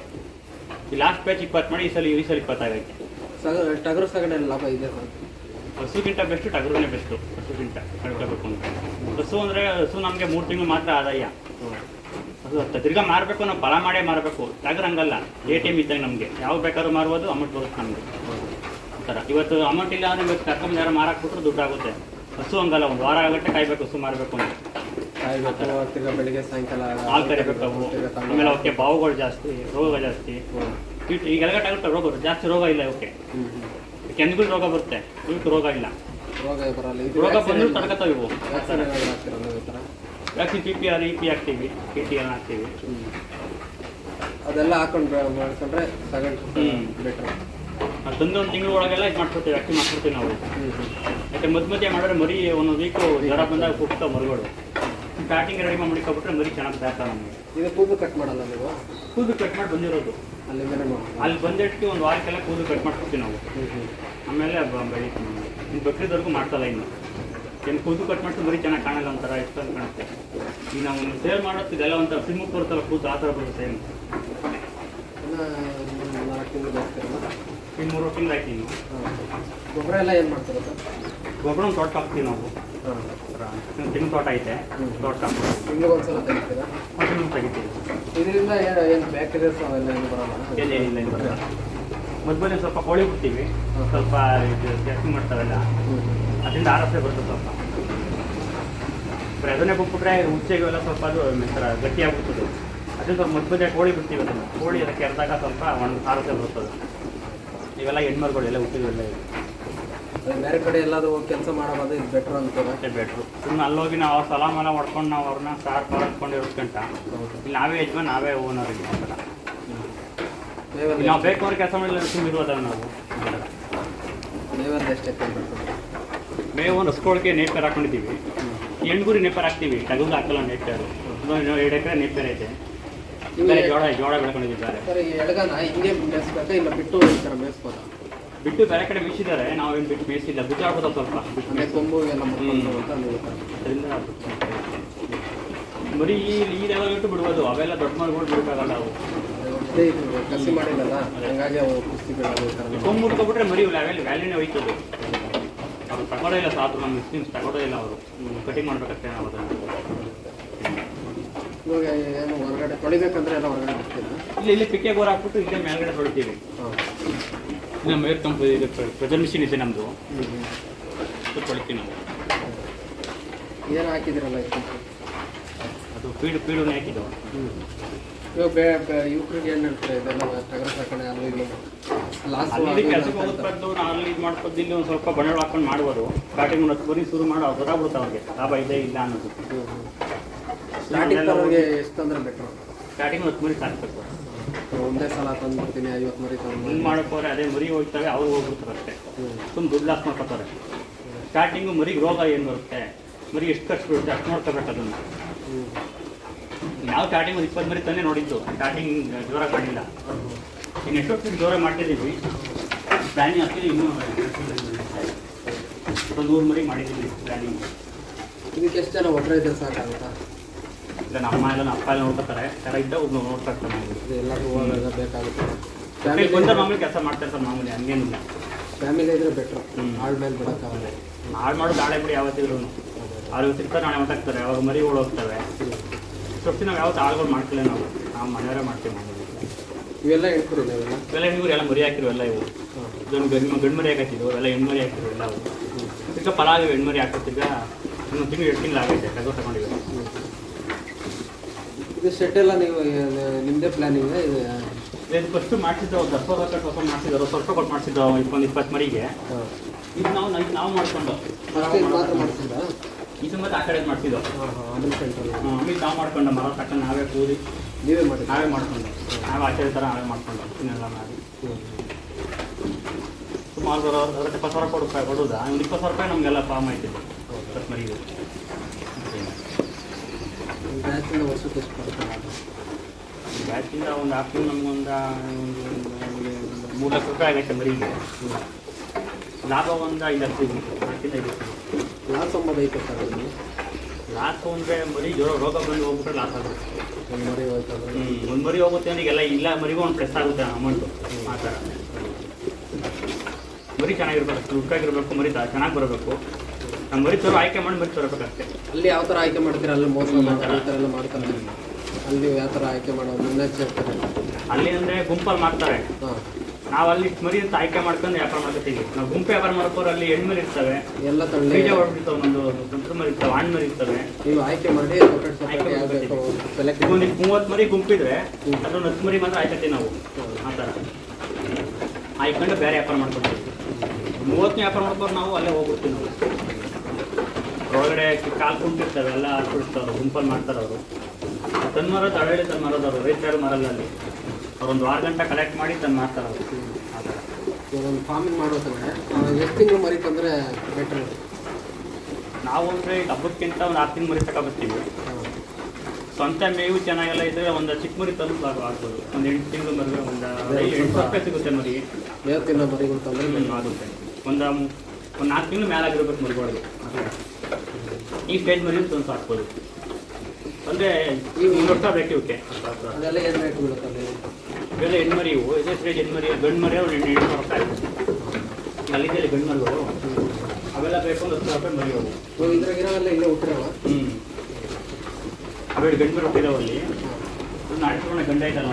ಈ ಲಾಸ್ಟ್ ಬ್ಯಾಚ್ ಇಪ್ಪತ್ತು ಮಾಡಿ ಈ ಸಲ ಈ ಸಲ ಇಪ್ಪತ್ತಾಗೈತೆ. ಟಗರು ಸಗಡೆ ಲಾಭ ಇದೆ ಹಸುಗಿಂತ ಬೆಸ್ಟ್ ಟಗರುನೇ ಬೆಸ್ಟು ಹಸುಗಿಂತ. ಕಳ್ಕೊಬೇಕು ಅಂತ. ಹಸು ಅಂದರೆ ಹಸು ನಮಗೆ ಮೂರು ತಿಂಗಳು ಮಾತ್ರ ಆದಾಯ. ಅದು ತಿರ್ಗಾ ಮಾರಬೇಕು ನಾವು ಫಲ ಮಾಡೇ ಮಾರಬೇಕು. ಟಗರ್ ಹಂಗಲ್ಲ ಎ ಟಿ ಎಂ ಇದ್ದಾಗ ನಮಗೆ. ಯಾವ ಬೇಕಾದ್ರೂ ಮಾರ್ಬೋದು ಅಮೌಂಟ್ ಬರುತ್ತೆ ನಮಗೆ. ಥರ ಇವತ್ತು ಅಮೌಂಟ್ ಇಲ್ಲ ಅಂದರೆ ಇವತ್ತು ಕರ್ಕೊಂಡು ಯಾರು ಮಾರಾಕ್ಬಿಟ್ರೆ ದುಡ್ಡು ಆಗುತ್ತೆ. ಹಸು ಹಂಗಲ್ಲ ಒಂದು ವಾರ ಆಗುತ್ತೆ ಕಾಯ್ಬೇಕು ಹಸು ಮಾರಬೇಕು ಅಂತ. ತಿರ್ಗಾ ಬೆಳಿಗ್ಗೆ ಸಾಯಂಕಾಲ ಹಾಲು ಕರಿಬೇಕು ಅವು. ಆಮೇಲೆ ಅವಕ್ಕೆ ಬಾವುಗಳು ಜಾಸ್ತಿ ರೋಗ ಜಾಸ್ತಿ. ಕೀಟ ಈಗ ಆಗುತ್ತೆ ರೋಗ? ಜಾಸ್ತಿ ರೋಗ ಇಲ್ಲ ಅವಕ್ಕೆ ಹ್ಮ್. ರೋಗ ಬರುತ್ತೆ. ಇವಕ್ಕೆ ರೋಗ ಇಲ್ಲ. ರೋಗ ಬರಲ್ಲ. ಇದು ರೋಗ ಬಂದರೂ. ತಡ್ಕೊತಾವೆ ಇವು. ಈ vaccine P P R E P ಹಾಕ್ತೀವಿ. ಪಿ ಟಿ ಎಲ್ಲ ಹಾಕ್ತೀವಿ. ಅದೆಲ್ಲ ಹಾಕೊಂಡು ಮಾಡ್ಕೊಂಡ್ರೆ ಸಗಣಿ. ಬೆಟ್ರ್ ಅದು ಒಂದು ತಿಂಗಳ ಒಳಗೆಲ್ಲ ಇದು ಮಾಡ್ಕೊಡ್ತೀವಿ ಅಕ್ಕಿ ಮಾಡ್ಕೊಡ್ತೀವಿ ನಾವು. ಯಾಕೆ ಮಧ್ಯ ಮಧ್ಯೆ ಮಾಡಿದ್ರೆ ಮರಿ ಒಂದು ವೀಕು ಜ್ವರ ಬಂದಾಗ ಕುಗ್ತಾವೆ ಮರಿಗಳು. ಸ್ಟಾರ್ಟಿಂಗ್ ರೆಡಿ ಮಾಡಿ ಮಾಡ್ಕೊಬಿಟ್ರೆ ಮರಿ ಚೆನ್ನಾಗಿ ಬೇಕಾ ನಮಗೆ ಇದು ಕೂದಲು ಕಟ್ ಮಾಡಲ್ಲ ನೀವು? ಕೂದಲು ಕಟ್ ಮಾಡಿ ಬಂದಿರೋದು. ಅಲ್ಲಿಂದ ಅಲ್ಲಿ ಬಂದಿಟ್ಟು ಒಂದು ವಾರಕ್ಕೆಲ್ಲ ಕೂದಲು ಕಟ್ ಮಾಡ್ಕೊಡ್ತೀವಿ ನಾವು. ಆಮೇಲೆ ಬೆಳೀತೀವಿ ನಾವು ಇನ್ನು ಬಕ್ರೀದ್ವರೆಗೂ ಮಾಡ್ತಲ್ಲ ಇನ್ನು. ಏನು ಕೂದಲು ಕಟ್ ಮಾಡ್ತೀವಿ ಮರಿ ಚೆನ್ನಾಗಿ ಕಾಣಲ್ಲ ಒಂಥರ ಎಷ್ಟು ಅಂತ ಕಾಣುತ್ತೆ. ಈಗ ನಾವು ಸೇಲ್ ಮಾಡೋದು ಇದೆಲ್ಲ ಒಂಥರ ಸಿಮ್ಮಕ್ಕೆ ಬರುತ್ತಲ್ಲ ಕೂದಲು ಆ ಥರ ಬರುತ್ತೆ ಏನು? ನಾಲ್ಕು ತಿಂಗಳು ಮೂರು ತಿಂಗಳು ಆಯ್ತು ಗೊಬ್ಬರ ಎಲ್ಲ ಏನು ಮಾಡ್ತೀರ ಗೊಬ್ಬರ ತೋಟ ಹಾಕ್ತೀವಿ ನಾವು. ತಿಂಗ್ ತೋಟ ಐತೆ. ತೋಟ ಒಂದು ತಿಂಗಳಿಗೆ ಒಂದ್ಸಲ ತೆಗಿತೀರಾ? ಅದನ್ನು ತೆಗಿತೀವಿ. ಇದರಿಂದ ಏನು ಬ್ಯಾಕ್ಟೀರಿಯಾಸ್ ಅವೆಲ್ಲ ಏನು ಬರಲ್ಲ? ಏನಿಲ್ಲ ಬರಲ್ಲ. ಮಧ್ಯ ಸ್ವಲ್ಪ ಕೋಳಿ ಬಿಡ್ತೀವಿ ಸ್ವಲ್ಪ ಜಾಸ್ತಿ ಮಾಡ್ತಾರಲ್ಲ. ಅದರಿಂದ ಆರೋಗ್ಯ ಬರುತ್ತೆ ಸ್ವಲ್ಪ. ಅದನ್ನೇ ಬಿಟ್ಬಿಟ್ರೆ ಹುಚ್ಚೆಗೆಲ್ಲ ಸ್ವಲ್ಪ ಅದು ಒಂಥರ ಗಟ್ಟಿಯಾಗ್ಬಿಡ್ತದೆ. ಅದೇ ಸ್ವಲ್ಪ ಮಧ್ಯ ಕೋಳಿ ಬಿಡ್ತೀವಿ ಅದನ್ನು. ಕೋಳಿ ಅದಕ್ಕೆ ಎರೆದಾಗ ಸ್ವಲ್ಪ ಒಂದು ಆರಸೆ ಬರ್ತದೆ ಇವೆಲ್ಲ ಹೆಣ್ಮರುಗಳು ಎಲ್ಲ ಹುಟ್ಟಿದೆಲ್ಲ ಇದೆ ಬೇರೆ ಕಡೆ ಎಲ್ಲಾದರೂ ಕೆಲಸ ಮಾಡೋದು ಇದು ಬೆಟ್ರ್ ಅಂತ ಅಷ್ಟೇ ಬೆಟ್ರು ಸುಮ್ಮನೆ ಅಲ್ಲೋಗಿ ನಾವು ಅವ್ರ ಸಲ ಮಲ ಹೊಡ್ಕೊಂಡು ನಾವು ಅವ್ರನ್ನ ಸಾರ್ ಪಾರ್ ಅಂದ್ಕೊಂಡು ಇರೋದ್ಕಂಟ ಇಲ್ಲಿ ನಾವೇ ಯಜಮಾನ್ ನಾವೇ ಓನರ್ ಇಲ್ಲಿ ನಾವು ಬೇಕು ಅವ್ರ ಕೆಲಸ ಮಾಡಿಲ್ಲ ಸುಮ್ಮನೆ ಇರೋದಲ್ಲ ನಾವು. ಮೇವೆಲ್ಲ ಎಷ್ಟು ಮೇವು ಒಂದು ಹಸ್ಕೊಳಕ್ಕೆ ನೇಪೇರ್ ಹಾಕೊಂಡಿದ್ದೀವಿ. ಹೆಣ್ಗುರಿ ನೇಪೇರ್ ಹಾಕ್ತೀವಿ. ಟಗರು ಹಾಕಲ್ಲ ನೇಪೇರು ಎರಡು ಎಕರೆ ನೇಪೇರ್ ಐತೆ. ಜೋಳ ಜೋಳ ಸರ್. ಈ ಎಡಗನ ಹಿಂಗೆ ಮೇಯಿಸ್ಬೇಕಾ ಇಲ್ಲ ಬಿಟ್ಟು ಈ ಥರ ಮೇಯಿಸ್ಬೋದಾ ಬಿಟ್ಟು ಬೇರೆ ಕಡೆ ಮೇಯಿಸಿದ್ದಾರೆ ನಾವೇನು ಬಿಟ್ಟು ಮೇಯಿಸಿಲ್ಲ ಬಿಟ್ಟು ಸ್ವಲ್ಪ? ಬಿಟ್ಟು ಅಂದರೆ ಕೊಂಬು ಎಲ್ಲ ಅಂತ ಅದರಿಂದ ಬರೀ ಈ ಈ ಲೆವೆಲ್ ಬಿಟ್ಟು ಬಿಡ್ಬೋದು. ಅವೆಲ್ಲ ದೊಡ್ಡ ಮಾಡ್ಕೊಂಡು ಬಿಡೋಕ್ಕಾಗಲ್ಲ ಅವು. ಕಸಿ ಮಾಡಿಲ್ಲಲ್ಲ ಹಂಗಾಗಿ ಅವು ಕುಸ್ತಿ ಬೀಳೋದು ಕೊಂಬು ಮುಟ್ಕೊಬಿಟ್ರೆ ಮರಿ ವ್ಯಾಲ್ಯೂ ವ್ಯಾಲ್ಯೂನೇ ಹೋಯ್ತದೆ. ಅವ್ರು ತಗೊಳ್ಳೋ ಇಲ್ಲ ಸಾಕು ನಮ್ಮ ಮಿಸ್ಟಿನ್ಸ್ ತಗೊಳ್ಳೋ ಇಲ್ಲ ಅವರು. ಕಟಿಂಗ್ ಮಾಡ್ಬೇಕಷ್ಟೇ ನಾವು ಅದನ್ನು. ಇವಾಗ ಏನು ಹೊರಗಡೆ ತೊಳಿಬೇಕಂದ್ರೆ ಎಲ್ಲ ಹೊರಗಡೆ ಇಲ್ಲಿ ಇಲ್ಲಿ ಪಿಕ್ಕೆ ಗೋರ್ ಹಾಕ್ಬಿಟ್ಟು ಇಲ್ಲೇ ಮೇಲ್ಗಡೆ ತೊಳಿತೀವಿ. ಹಾಂ. ಇಲ್ಲ ಮೇರ್ ಕಂಪ್ ಇದು ಪ್ರೆಸರ್ ಮಿಷಿನ್ ಇದೆ ನಮ್ಮದು ತೊಳಿತೀವಿ ನಾವು. ಏನು ಹಾಕಿದಿರಲ್ಲ ಇದು ಅದು ಪೀಡು ಪೀಡುನೇ ಹಾಕಿದ್ದು. ಇವಾಗ ಬೇ ಬೇ- ಯುವಕರಿಗೆ ಏನು ಹೇಳ್ತಾರೆ ಇದೆಲ್ಲ ಟಗರ ಸಾಕಣೆ ಅಲ್ಲಿ ಇಲ್ಲಿ ಲಾಸ್ ಕೆಲಸಕ್ಕೆ ಹೋಗೋದು ಅಲ್ಲಿ ಇದು ಮಾಡ್ಕೊಂಡು ಇಲ್ಲಿ ಒಂದು ಸ್ವಲ್ಪ ಬಂಡವಾಳ ಹಾಕೊಂಡು ಮಾಡ್ಬೋದು ಸ್ಟಾರ್ಟಿಂಗ್ ಒಂದು ಹತ್ತು ಬರೀ ಶುರು ಮಾಡೋ ಗೊತ್ತಾಗ್ಬಿಡುತ್ತೆ ಅವ್ರಿಗೆ. ಲಾಭ ಇದೆ ಇಲ್ಲ ಅನ್ನೋದು. ಸ್ಟಾರ್ಟಿಂಗ್ ತರೋರಿಗೆ ಎಷ್ಟು ಅಂದ್ರೆ ಬೆಟ್ರು ಸ್ಟಾರ್ಟಿಂಗ್ ಹತ್ತು ಮರಿ ಸಾಕ್ಬೇಕು ಒಂದೇ ಸಲ ತಂದ್ಬಿಡ್ತೀನಿ ಐವತ್ತು ಮರಿ ತಂದು ಹಿಂಗೆ ಮಾಡೋಕೆ ಹೋದ್ರೆ ಅದೇ ಮರಿ ಹೋಗ್ತವೆ ಅವ್ರು ಹೋಗ್ಬಿಡ್ತಾರೆ ಅಷ್ಟೇ. ಸುಮ್ಮನೆ ದುಡ್ಡು ಲಾಸ್ ಮಾಡ್ಕೊತಾರೆ. ಸ್ಟಾರ್ಟಿಂಗು ಮರಿಗೆ ರೋಗ ಏನು ಬರುತ್ತೆ? ಮರಿ ಎಷ್ಟು ಖರ್ಚು ಬೀಳುತ್ತೆ? ಅಷ್ಟು ನೋಡ್ಕೋಬೇಕು ಅದನ್ನು. ನಾವು ಸ್ಟಾರ್ಟಿಂಗ್ ಒಂದು ಇಪ್ಪತ್ತು ಮರಿ ತಂದೆ ನೋಡಿದ್ದು. ಸ್ಟಾರ್ಟಿಂಗ್ ಜೋರ ಕಾಣಿಲ್ಲ ಇನ್ನು ಎಷ್ಟೊತ್ತು ಜೋರ ಮಾಡ್ತಿದ್ದೀವಿ. ಪ್ಲ್ಯಾನಿಂಗ್ ಹಾಕಿದ್ರೆ ಇನ್ನೂ ಒಂದು ನೂರು ಮರಿ ಮಾಡಿದ್ದೀವಿ ಪ್ಲ್ಯಾನಿಂಗ್ ಇದಕ್ಕೆ ಎಷ್ಟು ಜನ ಒಟ್ಟರೆ ಇದ್ರೆ ಸಾಕಾಗುತ್ತಾ? ಇಲ್ಲ ನಮ್ಮ ಎಲ್ಲ ನಮ್ಮ ಅಪ್ಪ ಎಲ್ಲ ನೋಡ್ಕೊತಾರೆ. ಥರ ಇದ್ದ ಒಬ್ರು ನೋಡ್ತಾ ಇರ್ತಾರೆ ನಮಗೆ. ಇದು ಎಲ್ಲರೂ ಹೋಗಾಗ ಬೇಕಾಗುತ್ತೆ. ಬಂದ ಫ್ಯಾಮಿಲಿ ಮಾಮೂಲಿ ಕೆಲಸ ಮಾಡ್ತಾರೆ ಸರ್ ಮಾಮೂಲಿ ಹಂಗೇನಿಲ್ಲ ಫ್ಯಾಮಿಲಿ ಇದ್ರೆ ಬೆಟ್ರು ಹಾಳು ಮೇಲೆ ಬಿಡೋಕ್ಕಾಗಲ್ಲ. ಹಾಳು ಮಾಡೋದು ನಾಳೆ ಬಿಡಿ ಯಾವತ್ತಿದ್ರು ಅವ್ರಿಗೆ ಸಿಗ್ತಾರೆ ನಾಳೆ ಮಾತಾಡ್ತಾರೆ ಅವಾಗ ಮರಿಗಳು ಹೋಗ್ತವೆ. ಸ್ವಲ್ಪ ನಾವು ಯಾವತ್ತು ಆಳುಗಳು ಮಾಡ್ತಿಲ್ಲ ನಾವು. ನಾವು ಮನೆಯವರೇ ಮಾಡ್ತೀವಿ ಮಾಮೂಲಿ. ಇವೆಲ್ಲ ಹೇಳ್ಕೊಡಿ ಇವೆಲ್ಲ ಇವ್ರು ಎಲ್ಲ ಮರಿ ಹಾಕಿರು ಎಲ್ಲ ಇವು. ಇದೊಂದು ಗಂಡು ಗಂಡು ಮರಿ ಹೆಣ್ಣು ಮರಿ ಹಾಕಿರು ಎಲ್ಲ ಅವು ಈಗ ಪಲಾವ್ ಹೆಣ್ಣು ಮರಿ ಇನ್ನೊಂದು ತಿಂಗಳು ಎರಡು ತಿಂಗಳು ಆಗೈತೆ ಟಗರು ತಗೊಂಡಿದ್ದೀವಿ ಇದು ಶೆಡ್ ಎಲ್ಲ ನೀವು ನಿಮ್ಮದೇ ಪ್ಲಾನಿಂಗ್ ಇದು ಫಸ್ಟ್ ಮಾಡಿಸಿದ್ದು ಒಂದು ದಪ್ಪ ಕಟ್ ಹೊಸ ಮಾಡಿಸಿದ್ರು ಸ್ವಲ್ಪ ಕೊಟ್ಟು ಮಾಡಿಸಿದ್ದು ಒಂದು ಇಪ್ಪತ್ತು ಮರಿಗೆ. ಇದು ನಾವು ಇದು ನಾವು ಮಾಡ್ಕೊಂಡು. ಫಸ್ಟ್ ಇದು ಮಾತ್ರ ಮಾಡಿಸಿದ್ರಾ? ಇದು ಮತ್ತೆ ಆ ಕಡೆ ಮಾಡಿಸಿದ್ದು. ಆಮೇಲೆ ನಾವು ಮಾಡ್ಕೊಂಡು ಮರ ತಕ್ಕ ನಾವೇ ಕೂದಿ ನೀವೇ ಮಾಡಿ. ನಾವೇ ಮಾಡ್ಕೊಂಡು. ನಾವೇ ಆಚೆ ಥರ ನಾವೇ ಮಾಡ್ಕೊಂಡು ಇನ್ನೆಲ್ಲ ಮಾಡಿ. ಸುಮಾರು ಬರೋ ಅದಕ್ಕೆ ಇಪ್ಪತ್ತು ಸಾವಿರ ಕೊಡು ರೂಪಾಯಿ ಕೊಡೋದಾ? ಒಂದು ಇಪ್ಪತ್ತು ಸಾವಿರ ರೂಪಾಯಿ ನಮಗೆಲ್ಲ ಫಾರ್ಮ್ ಆಯ್ತಿದ್ದು ಇಪ್ಪತ್ತು ಮರಿಗೆ. ಬ್ಯಾಚಿಂದ ವರ್ಷಕ್ಕೆ ಎಷ್ಟು ಬರುತ್ತೆ ಲಾಭ? ಬ್ಯಾಚಿಂದ ಒಂದು ಹಾಫ್ ನಮಗೊಂದು ಒಂದು ಒಂದು ಮೂರು ಲಕ್ಷ ರೂಪಾಯಿ ಆಗುತ್ತೆ ಮರಿಗೆ ಲಾಭ ಒಂದು ಐದು ಲಕ್ಷ ಇದೆ. ಐದು ಲಾಸ್ ಒಂಬತ್ತು ಸರ್ ಅಲ್ಲಿ ಲಾಸ್ ಅಂದರೆ ಮರಿ ಜ್ವರ ರೋಗ ಬಂದು ಹೋಗ್ಬಿಟ್ರೆ ಲಾಸ್ ಆಗುತ್ತೆ. ಒಂದು ಮರಿ ಹೋಗುತ್ತೆ ಹ್ಞೂ ಒಂದು ಮರಿ ಹೋಗುತ್ತೆ ಅಂದ್ರೆ ಎಲ್ಲ ಇಲ್ಲ ಮರಿಗೂ ಒಂದು ಪ್ರೆಸ್ ಆಗುತ್ತೆ ಅಮೌಂಟು ಆ ಥರ. ಮರಿ ಚೆನ್ನಾಗಿರ್ಬೇಕು ದುಡ್ಡಾಗಿರ್ಬೇಕು ಮರಿ ಚೆನ್ನಾಗಿ ಬರಬೇಕು. ನಮ್ಮ ಮರಿ ತರೋ ಆಯ್ಕೆ ಮಾಡಿ ಮರಿ ಅಲ್ಲಿ ಯಾವ ತರ ಆಯ್ಕೆ ಮಾಡ್ತೀರಾ? ಅಲ್ಲಿ ಮೋಸ ಮಾಡ್ತಾರೆ ಈ ಥರ ಎಲ್ಲ ಮಾಡ್ತಾರೆ. ಅಲ್ಲಿ ಯಾವ ತರ ಆಯ್ಕೆ ಮಾಡೋದು? ಮುನ್ನೆಚ್ಚರಿಕೆ ಅಲ್ಲಿ ಅಂದ್ರೆ ಗುಂಪಲ್ಲಿ ಮಾಡ್ತಾರೆ. ಹಾಂ. ನಾವು ಅಲ್ಲಿ ಮರಿ ಅಂತ ಆಯ್ಕೆ ಮಾಡ್ಕೊಂಡು ವ್ಯಾಪಾರ ಮಾಡ್ಕೊತೀವಿ. ನಾವು ಗುಂಪು ವ್ಯಾಪಾರ ಮಾಡ್ಕೋರು ಅಲ್ಲಿ ಹೆಣ್ಣು ಮರಿ ಇರ್ತವೆ. ಎಲ್ಲ ತಳ್ಳಿ. ಬೀಜ ಹೊಡ್ಬಿಡ್ತಾವೆ ಒಂದು ಗಂಟು ಮರಿ ಇರ್ತವೆ ಹಣ್ಣು ಮರಿ ಇರ್ತವೆ. ನೀವು ಆಯ್ಕೆ ಮಾಡಿ ಸಪ್ರೇಟ್ ಸಪ್ರೇಟ್ ಯಾವ ಬೇಕು ಸೆಲೆಕ್ಟ್ ಒಂದು ಮೂವತ್ತು ಮರಿ ಗುಂಪಿದ್ರೆ ಅದೊಂದು ಹತ್ತು ಮರಿ ಮಾತ್ರ ಆಯ್ಕತ್ತೀವಿ ನಾವು. ಆ ಥರ ಆಯ್ಕೊಂಡು ಬೇರೆ ವ್ಯಾಪಾರ ಮಾಡ್ಕೊತೀವಿ. ಮೂವತ್ತನೇ ವ್ಯಾಪಾರ ಮಾಡ್ಕೊಂಡು ನಾವು ಅಲ್ಲೇ ಹೋಗ್ಬಿಡ್ತೀವಿ ನಾವು. ಒಳಗಡೆ ಕಾಲು ಕುಂತಿರ್ತವೆ ಎಲ್ಲ ಹಾಕ್ಬಿಡ್ತಾರೆ ಗುಂಪಲ್ಲಿ ಮಾಡ್ತಾರೆ ಅವರು. ತಂದು ಮಾರೋದು ಹಳ್ಳಿ ತನ್ನ ಮರದವರು ರೈತರ ಮಾರಲ್ಲ ಅಲ್ಲಿ ಅವ್ರು ಒಂದು ವಾರ ಗಂಟೆ ಕಲೆಕ್ಟ್ ಮಾಡಿ ತನ್ನ ಮಾಡ್ತಾರೆ ಅವರು. ಆ ಥರ ಒಂದು ಫಾರ್ಮಿಂಗ್ ಮಾಡ್ಬೇಕಂದ್ರೆ ಎಷ್ಟು ತಿಂಗಳು ಮರಿ ತಂದರೆ ಬೆಟ್ರ್ ನಾವು ಅಂದರೆ ಈಗ ಹಬ್ಬಕ್ಕಿಂತ ಒಂದು ಆರು ತಿಂಗಳು ಮರಿ ತಗೊಬರ್ತೀವಿ ಸ್ವಂತ ಮೇವು ಚೆನ್ನಾಗೆಲ್ಲ ಇದ್ದರೆ ಒಂದು ಚಿಕ್ಕ ಮರಿ ತಂದು ಆಗ್ಬೋದು. ಒಂದು ಎಂಟು ತಿಂಗಳು ಮರಿ ಒಂದು ಎಂಟು ರೂಪಾಯಿ ಸಿಗುತ್ತೆ ಮರಿ. ಮೇವು ತಿನ್ನೋ ಮರಿಗಳು ತಂದರೆ ಆಗುತ್ತೆ. ಒಂದು ಒಂದು ನಾಲ್ಕು ತಿಂಗಳು ಮೇಲಾಗಿರ್ಬೇಕು ಮರಿಗಳಿಗೆ. ಈ ಸ್ಟೇಜ್ ಮೇಲೆ ಒಂದು ಸಾಕ್ಬೋದು ಅಂದರೆ ವರ್ಷ ಬೇಕು ಇವಕ್ಕೆ ಇವೆಲ್ಲ ಹೆಣ್ಮರಿ ಇವು. ಇದೇ ಸ್ಟೇಜ್ ಹೆಣ್ಮರಿ ಗಂಡು ಮರಿ ಅವ್ರು ಎಣ್ಣೆ ಎಣ್ಣೆ ಬರ್ತಾ ಈಗ ಅಲ್ಲಿದೆ ಗಂಡು ಮರಿಗಳು ಅವೆಲ್ಲ ಬೇಕು ಒಂದು ಹತ್ತು ರೂಪಾಯಿ ಮರಿ ಹೋಗು ಇವಾಗ ಇದ್ರಾಗಿರೋವೆಲ್ಲ ಇಲ್ಲೇ ಹುಟ್ಟಿರವ? ಹ್ಞೂ ಅವೆರಡು ಗಂಡು ಮರಿ ಒಂದು ನಾಟಿಸ್ಕೊಂಡ ಗಂಡ ಇದ್ದಲ್ಲ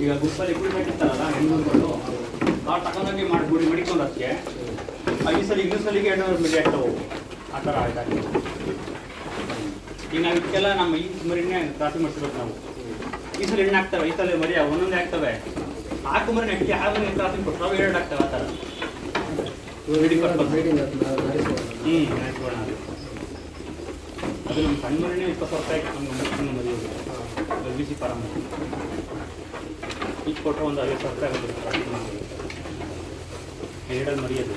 ಈಗ ಗುಂಪಲ್ಲಿ ಗುಡಿ ಬೇಕಿತ್ತಲ್ಲ ಹೆಣ್ಮಕ್ಳು. ತಗೊಂಡೋಗಿ ಮಾಡಿ ಮಡಿಕೊಂಡು ಅದಕ್ಕೆ. ಐದು ಸಲ, ಇನ್ನೊಂದು ಸಲಿಗೆ ಎರಡು ಮಿಲಿ ಆಗ್ತಾವೆ ಆ ಥರ ಆಯ್ತಾಗಿ ಈಗ ನಾವು ಇದಕ್ಕೆಲ್ಲ ನಮ್ಮ ಈ ಮರಿನೇ ಕ್ರಾಸಿಂಗ್ ಮಾಡಿಸ್ಬೇಕು ನಾವು. ಈ ಸಲ ಎಣ್ಣೆ ಆಗ್ತವೆ ಈ ಸಲ ಮರಿ, ಒಂದೊಂದೇ ಆಗ್ತವೆ. ಹಾಕು ಮರಿ ಅಕ್ಕಿ ಆಗಲಿ ಕ್ರಾಸಿಂಗ್ ಕೊಟ್ಟರೆ ಅವು ಎರಡು ಆಗ್ತವೆ ಆ ಥರ. ಅದು ನಮ್ಮ ಸಣ್ಣ ಮರಿನೇ ಇಪ್ಪತ್ತು ಸಾವಿರ ರೂಪಾಯಿ ನಮ್ಮ ಮರಿ ಹೋಗಿದೆ ಬಿ ಸಿ ಫಾರಮ್ ಈಗ ಕೊಟ್ಟರೆ ಒಂದು ಐವತ್ತು ಸಾವಿರ ರೂಪಾಯಿ ಆಗುತ್ತೆ. ಎರಡಲ್ಲಿ ಮರಿ ಅದು